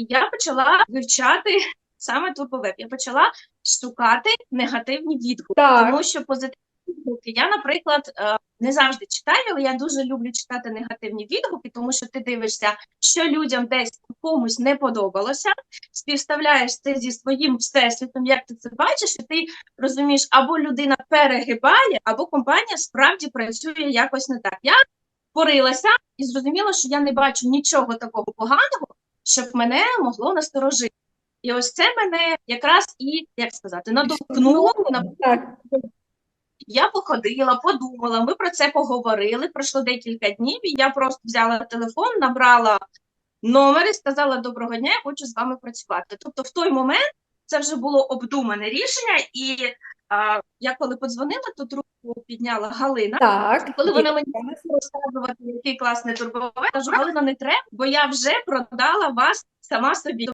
І я почала вивчати саме турбовеб. Я почала шукати негативні відгуки, Так. тому що позитивні відгуки я, наприклад, е, не завжди читаю, але я дуже люблю читати негативні відгуки, тому що ти дивишся, що людям десь комусь не подобалося, співставляєш це зі своїм всесвітом, як ти це бачиш, і ти розумієш, або людина перегибає, або компанія справді працює якось не так. Я порилася і зрозуміла, що я не бачу нічого такого поганого, щоб мене могло насторожити. І ось це мене якраз і як сказати, надовкнуло на Так. я походила, подумала, ми про це поговорили. Пройшло декілька днів, і я просто взяла телефон, набрала номер і сказала: Доброго дня, я хочу з вами працювати. Тобто, в той момент це вже було обдумане рішення, і а, я коли подзвонила, то трубку підняла Галина. Так. Коли вона мені розказувати, який класний турбовець, кажу, Галина, не треба, бо я вже продала вас сама собі.